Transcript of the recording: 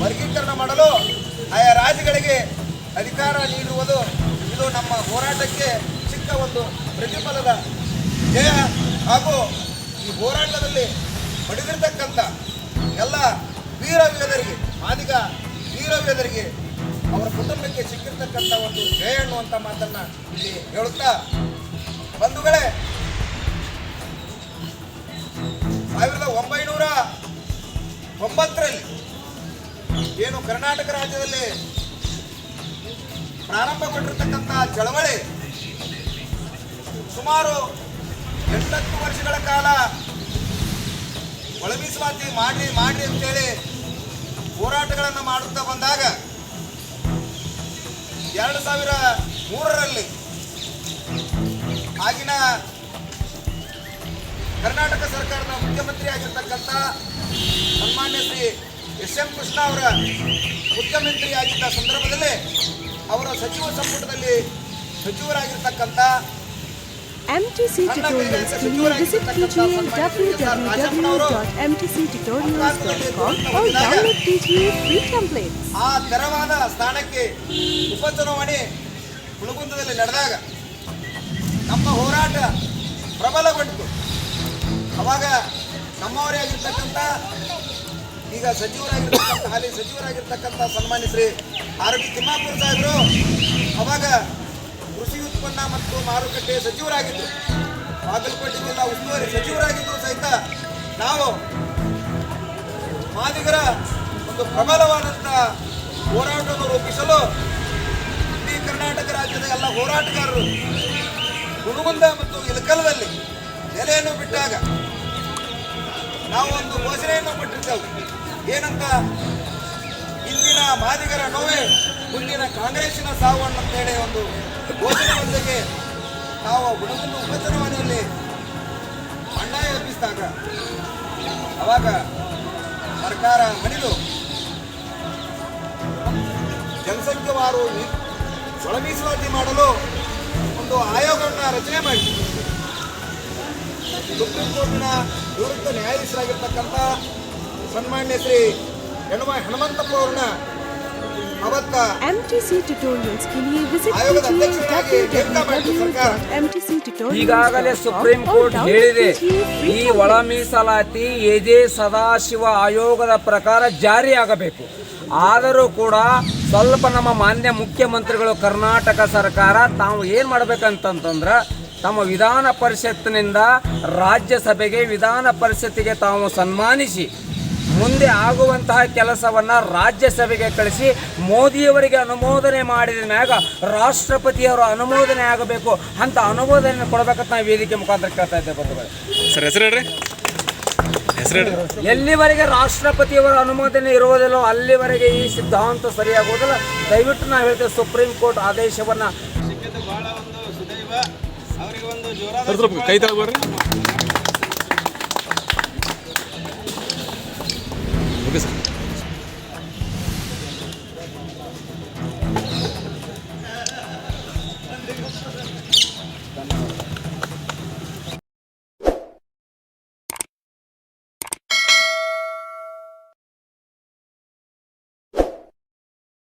ವರ್ಗೀಕರಣ ಮಾಡಲು ಆಯಾ ರಾಜ್ಯಗಳಿಗೆ ಅಧಿಕಾರ ನೀಡುವುದು ಇದು ನಮ್ಮ ಹೋರಾಟಕ್ಕೆ ಚಿಕ್ಕ ಒಂದು ಪ್ರತಿಫಲದ ಜಯ ಹಾಗೂ ಈ ಹೋರಾಟದಲ್ಲಿ ಪಡೆದಿರತಕ್ಕಂಥ ಎಲ್ಲ ವೀರ ಯೋಧರಿಗೆ, ಮಾದಿಗ ವೀರ ಯೋಧರಿಗೆ ಅವರ ಕುಟುಂಬಕ್ಕೆ ಸಿಕ್ಕಿರ್ತಕ್ಕಂಥ ಒಂದು ಜಯ ಅನ್ನುವಂಥ ಮಾತನ್ನು ಇಲ್ಲಿ ಹೇಳುತ್ತಾ ಬಂಧುಗಳ ಏನು ಕರ್ನಾಟಕ ರಾಜ್ಯದಲ್ಲಿ ಪ್ರಾರಂಭಗೊಂಡಿರ್ತಕ್ಕಂಥ ಚಳವಳಿ ಸುಮಾರು ಎಂಟತ್ತು ವರ್ಷಗಳ ಕಾಲ ಒಳಮೀಸಲಾತಿ ಮಾಡಿ ಮಾಡಿ ಅಂತೇಳಿ ಹೋರಾಟಗಳನ್ನು ಮಾಡುತ್ತಾ ಬಂದಾಗ ಎರಡು ಸಾವಿರ ಮೂರರಲ್ಲಿ ಆಗಿನ ಕರ್ನಾಟಕ ಸರ್ಕಾರದ ಮುಖ್ಯಮಂತ್ರಿ ಆಗಿರ್ತಕ್ಕಂಥ ಸನ್ಮಾನ್ಯ ಶ್ರೀ ಎಸ್ ಎಂ ಕೃಷ್ಣ ಅವರ ಮುಖ್ಯಮಂತ್ರಿ ಆಗಿದ್ದ ಸಂದರ್ಭದಲ್ಲಿ ಅವರ ಸಚಿವ ಸಂಪುಟದಲ್ಲಿ ಸಚಿವರಾಗಿರ್ತಕ್ಕಂಥ MTC tutorials के लिए visit कीजिए www.mtctutorials.com और डाउनलोड कीजिए फ्री templates. ಆ ತೆರವಾದ ಸ್ಥಾನಕ್ಕೆ ಉಪಚುನಾವಣೆ ಹುಳಗುಂದದಲ್ಲಿ ನಡೆದಾಗ ನಮ್ಮ ಹೋರಾಟ ಪ್ರಬಲಗೊಂಡಿತು ಅವಾಗ ನಮ್ಮವರೇ ಆಗಿರ್ತಕ್ಕಂಥ ಈಗ ಸಚಿವರಾಗಿರ್ತಕ್ಕಂಥ, ಹಾಲಿ ಸಚಿವರಾಗಿರ್ತಕ್ಕಂಥ ಸನ್ಮಾನ್ಯ ಶ್ರೀ ತಿಮ್ಮಾಪುರ ಸಾಹೇಬರು ಅವಾಗ ಕೃಷಿ ಉತ್ಪನ್ನ ಮತ್ತು ಮಾರುಕಟ್ಟೆ ಸಚಿವರಾಗಿದ್ದರು ಬಾಗಲಕೋಟೆ ಜಿಲ್ಲಾ ಉಸ್ತುವಾರಿ ಸಚಿವರಾಗಿದ್ದರು ಸಹಿತ ನಾವು ಮಾದಿಗರ ಒಂದು ಪ್ರಬಲವಾದಂಥ ಹೋರಾಟವನ್ನು ರೂಪಿಸಲು ಇಡೀ ಕರ್ನಾಟಕ ರಾಜ್ಯದ ಎಲ್ಲ ಹೋರಾಟಗಾರರು ಹುಣಗುಂದ ಮತ್ತು ಇಲಕಲದಲ್ಲಿ ನೆಲೆಯನ್ನು ಬಿಟ್ಟಾಗ ನಾವು ಒಂದು ಘೋಷಣೆಯನ್ನು ಕೊಟ್ಟಿದ್ದೆವು ಏನಂತ? ಇಂದಿನ ಮಾದಿಗರ ನೋವೇ, ಮುಂದಿನ ಕಾಂಗ್ರೆಸ್ಸಿನ ಸಾವು ಅಂತೇಳಿ ಒಂದು ಘೋಷಣೆಯೊಂದಿಗೆ ನಾವು ಹುಡುಗನ ಮನೆಯಲ್ಲಿ ಬಂಡಾಯ ಎಬ್ಬಿಸಿದಾಗ, ಅವಾಗ ಸರ್ಕಾರ ಮಣಿದು ಜನಸಂಖ್ಯೆವಾರು ಮೀಸಲಾತಿ ಮಾಡಲು ಒಂದು ಆಯೋಗವನ್ನು ರಚನೆ ಮಾಡಿ ಸುಪ್ರೀಂ ಕೋರ್ಟಿನ ನಿವೃತ್ತ ನ್ಯಾಯಾಧೀಶರಾಗಿರ್ತಕ್ಕಂಥ ಸನ್ಮಾನ್ಯ ಶ್ರೀ ಹೆಣ್ಮ ಹನುಮಂತಪ್ಪ ಟ್ಯುಟೋರಿಯಲ್ ಈಗಾಗಲೇ ಸುಪ್ರೀಂ ಕೋರ್ಟ್ ಹೇಳಿದೆ ಈ ಒಳ ಮೀಸಲಾತಿ ಎಜೆ ಸದಾಶಿವ ಆಯೋಗದ ಪ್ರಕಾರ ಜಾರಿ ಆಗಬೇಕು ಆದರೂ ಕೂಡ ಸ್ವಲ್ಪ ನಮ್ಮ ಮಾನ್ಯ ಮುಖ್ಯಮಂತ್ರಿಗಳು ಕರ್ನಾಟಕ ಸರ್ಕಾರ ತಾವು ಏನು ಮಾಡ್ಬೇಕಂತಂತಂದ್ರೆ ತಮ್ಮ ವಿಧಾನ ಪರಿಷತ್ತಿನಿಂದ ರಾಜ್ಯಸಭೆಗೆ ವಿಧಾನ ಪರಿಷತ್ತಿಗೆ ತಾವು ಸನ್ಮಾನಿಸಿ ಮುಂದೆ ಆಗುವಂತಹ ಕೆಲಸವನ್ನ ರಾಜ್ಯಸಭೆಗೆ ಕಳಿಸಿ ಮೋದಿಯವರಿಗೆ ಅನುಮೋದನೆ ಮಾಡಿದ ಮ್ಯಾಗ ರಾಷ್ಟ್ರಪತಿಯವರ ಅನುಮೋದನೆ ಆಗಬೇಕು ಅಂತ ಅನುಮೋದನೆ ಕೊಡಬೇಕಂತ ನಾವು ವೇದಿಕೆ ಮುಖಾಂತರ ಕೇಳ್ತಾ ಇದ್ದೇವೆ ಬಂಧುಗಳೇ. ಸರ್ ಹೆಸರು ಹೇಳ್ರಿ? ಎಲ್ಲಿವರೆಗೆ ರಾಷ್ಟ್ರಪತಿಯವರ ಅನುಮೋದನೆ ಇರುವುದಿಲ್ಲೋ ಅಲ್ಲಿವರೆಗೆ ಈ ಸಿದ್ಧಾಂತ ಸರಿಯಾಗುವುದಿಲ್ಲ. ದಯವಿಟ್ಟು ನಾವು ಹೇಳ್ತೇವೆ ಸುಪ್ರೀಂ ಕೋರ್ಟ್ ಆದೇಶವನ್ನ ಸಿಕ್ಕಿದ್ದು Because.